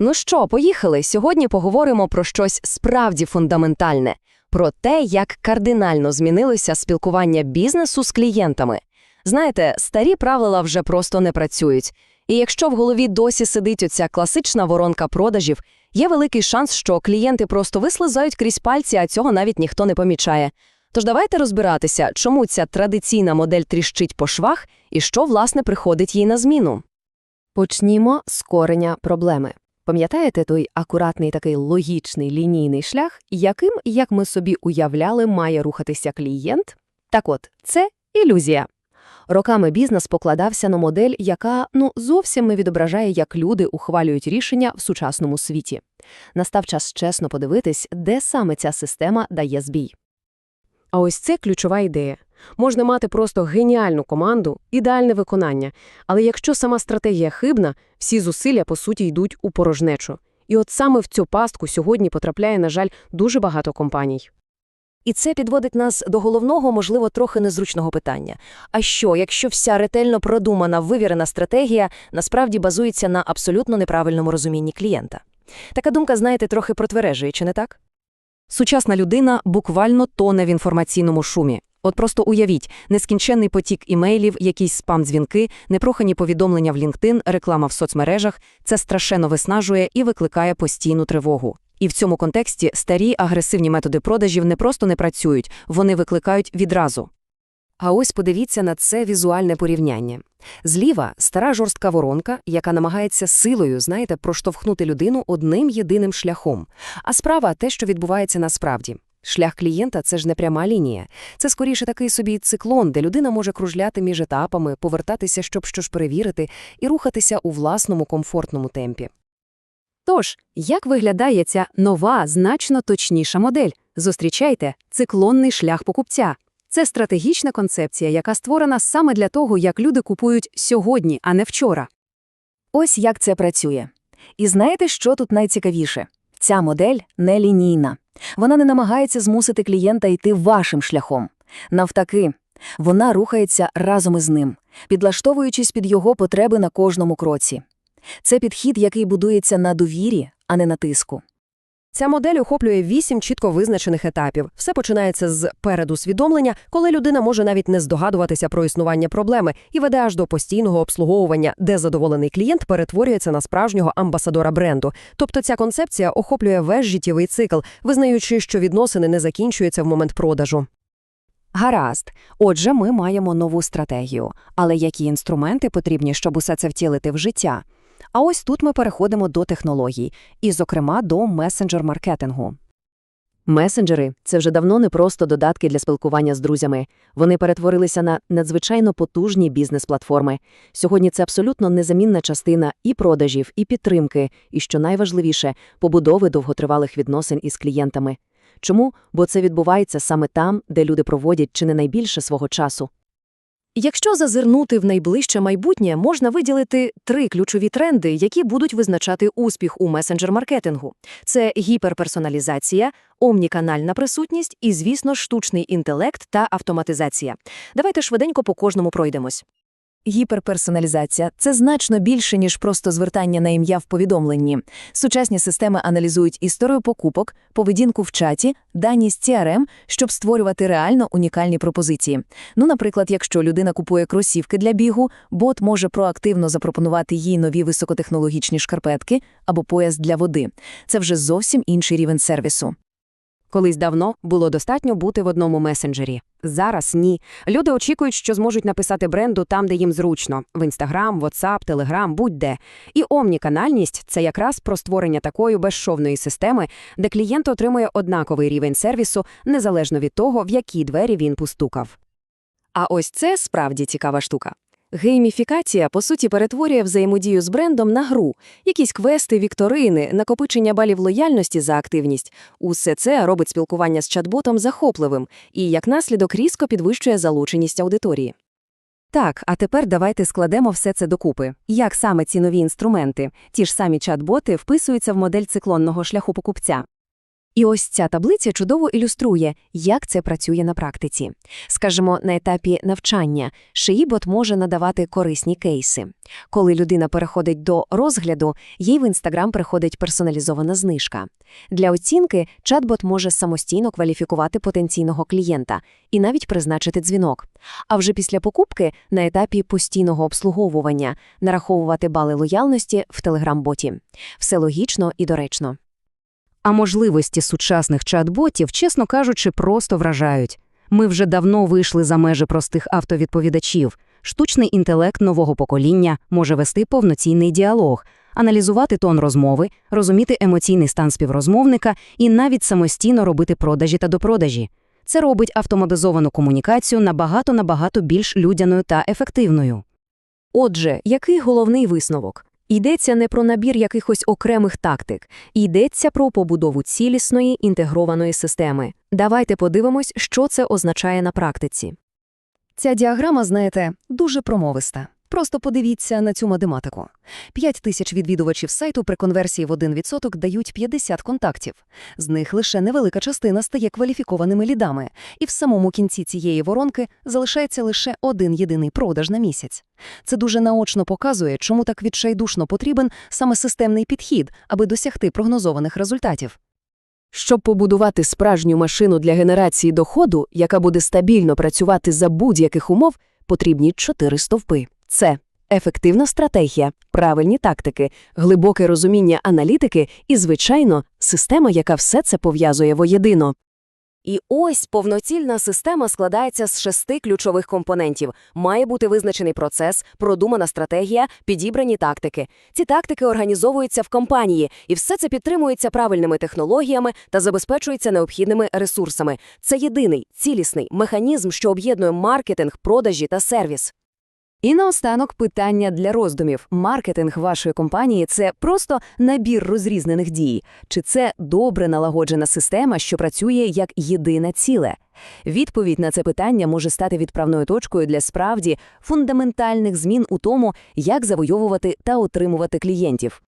Ну що, поїхали. Сьогодні поговоримо про щось справді фундаментальне, про те, як кардинально змінилося спілкування бізнесу з клієнтами. Знаєте, старі правила вже просто не працюють. І якщо в голові досі сидить оця класична воронка продажів, є великий шанс, що клієнти просто вислизають крізь пальці, а цього навіть ніхто не помічає. Тож давайте розбиратися, чому ця традиційна модель тріщить по швах і що, власне, приходить їй на зміну. Почнімо з кореня проблеми. Пам'ятаєте той акуратний такий логічний лінійний шлях, яким, як ми собі уявляли, має рухатися клієнт? Так от, це ілюзія. Роками бізнес покладався на модель, яка ну зовсім не відображає, як люди ухвалюють рішення в сучасному світі. Настав час чесно подивитись, де саме ця система дає збій. А ось це ключова ідея. Можна мати просто геніальну команду, ідеальне виконання, але якщо сама стратегія хибна, всі зусилля, по суті, йдуть у порожнечу. І от саме в цю пастку сьогодні потрапляє, на жаль, дуже багато компаній. І це підводить нас до головного, можливо, трохи незручного питання. А що, якщо вся ретельно продумана, вивірена стратегія насправді базується на абсолютно неправильному розумінні клієнта? Така думка, знаєте, трохи протвережує, чи не так? Сучасна людина буквально тоне в інформаційному шумі. От просто уявіть, нескінченний потік імейлів, якісь спам-дзвінки, непрохані повідомлення в LinkedIn, реклама в соцмережах – це страшенно виснажує і викликає постійну тривогу. І в цьому контексті старі агресивні методи продажів не просто не працюють, вони викликають відразу. А ось подивіться на це візуальне порівняння. Зліва – стара жорстка воронка, яка намагається силою, знаєте, проштовхнути людину одним єдиним шляхом. А справа – те, що відбувається насправді. Шлях клієнта – це ж не пряма лінія. Це скоріше такий собі циклон, де людина може кружляти між етапами, повертатися, щоб щось перевірити, і рухатися у власному комфортному темпі. Тож, як виглядає ця нова, значно точніша модель? Зустрічайте циклонний шлях покупця. Це стратегічна концепція, яка створена саме для того, як люди купують сьогодні, а не вчора. Ось як це працює. І знаєте, що тут найцікавіше? Ця модель нелінійна. Вона не намагається змусити клієнта йти вашим шляхом. Навтаки, вона рухається разом із ним, підлаштовуючись під його потреби на кожному кроці. Це підхід, який будується на довірі, а не на тиску. Ця модель охоплює вісім чітко визначених етапів. Все починається з передусвідомлення, коли людина може навіть не здогадуватися про існування проблеми і веде аж до постійного обслуговування, де задоволений клієнт перетворюється на справжнього амбасадора бренду. Тобто ця концепція охоплює весь життєвий цикл, визнаючи, що відносини не закінчуються в момент продажу. Гаразд. Отже, ми маємо нову стратегію. Але які інструменти потрібні, щоб усе це втілити в життя? А ось тут ми переходимо до технологій, і, зокрема, до месенджер-маркетингу. Месенджери – це вже давно не просто додатки для спілкування з друзями. Вони перетворилися на надзвичайно потужні бізнес-платформи. Сьогодні це абсолютно незамінна частина і продажів, і підтримки, і, що найважливіше, побудови довготривалих відносин із клієнтами. Чому? Бо це відбувається саме там, де люди проводять чи не найбільше свого часу. Якщо зазирнути в найближче майбутнє, можна виділити три ключові тренди, які будуть визначати успіх у месенджер-маркетингу. Це гіперперсоналізація, омніканальна присутність і, звісно, штучний інтелект та автоматизація. Давайте швиденько по кожному пройдемось. Гіперперсоналізація – це значно більше, ніж просто звертання на ім'я в повідомленні. Сучасні системи аналізують історію покупок, поведінку в чаті, дані з CRM, щоб створювати реально унікальні пропозиції. Ну, наприклад, якщо людина купує кросівки для бігу, бот може проактивно запропонувати їй нові високотехнологічні шкарпетки або пояс для води. Це вже зовсім інший рівень сервісу. Колись давно було достатньо бути в одному месенджері. Зараз ні. Люди очікують, що зможуть написати бренду там, де їм зручно – в Instagram, WhatsApp, Telegram, будь-де. І омніканальність – це якраз про створення такої безшовної системи, де клієнт отримує однаковий рівень сервісу, незалежно від того, в які двері він постукав. А ось це справді цікава штука. Гейміфікація, по суті, перетворює взаємодію з брендом на гру. Якісь квести, вікторини, накопичення балів лояльності за активність. Усе це робить спілкування з чат-ботом захопливим і, як наслідок, різко підвищує залученість аудиторії. Так, а тепер давайте складемо все це докупи. Як саме ці нові інструменти, ті ж самі чат-боти, вписуються в модель циклонного шляху покупця? І ось ця таблиця чудово ілюструє, як це працює на практиці. Скажімо, на етапі навчання шиїбот може надавати корисні кейси. Коли людина переходить до розгляду, їй в Інстаграм приходить персоналізована знижка. Для оцінки чат-бот може самостійно кваліфікувати потенційного клієнта і навіть призначити дзвінок. А вже після покупки на етапі постійного обслуговування нараховувати бали лояльності в телеграм-боті. Все логічно і доречно. А можливості сучасних чат-ботів, чесно кажучи, просто вражають. Ми вже давно вийшли за межі простих автовідповідачів. Штучний інтелект нового покоління може вести повноцінний діалог, аналізувати тон розмови, розуміти емоційний стан співрозмовника і навіть самостійно робити продажі та допродажі. Це робить автоматизовану комунікацію набагато-набагато більш людяною та ефективною. Отже, який головний висновок? Йдеться не про набір якихось окремих тактик, йдеться про побудову цілісної інтегрованої системи. Давайте подивимось, що це означає на практиці. Ця діаграма, знаєте, дуже промовиста. Просто подивіться на цю математику. 5 тисяч відвідувачів сайту при конверсії в 1% дають 50 контактів. З них лише невелика частина стає кваліфікованими лідами, і в самому кінці цієї воронки залишається лише один єдиний продаж на місяць. Це дуже наочно показує, чому так відчайдушно потрібен саме системний підхід, аби досягти прогнозованих результатів. Щоб побудувати справжню машину для генерації доходу, яка буде стабільно працювати за будь-яких умов, потрібні чотири стовпи. Це ефективна стратегія, правильні тактики, глибоке розуміння аналітики і, звичайно, система, яка все це пов'язує воєдино. І ось повноцільна система складається з шести ключових компонентів. Має бути визначений процес, продумана стратегія, підібрані тактики. Ці тактики організовуються в компанії, і все це підтримується правильними технологіями та забезпечується необхідними ресурсами. Це єдиний, цілісний механізм, що об'єднує маркетинг, продажі та сервіс. І наостанок питання для роздумів. Маркетинг вашої компанії – це просто набір розрізнених дій? Чи це добре налагоджена система, що працює як єдине ціле? Відповідь на це питання може стати відправною точкою для справді фундаментальних змін у тому, як завойовувати та отримувати клієнтів.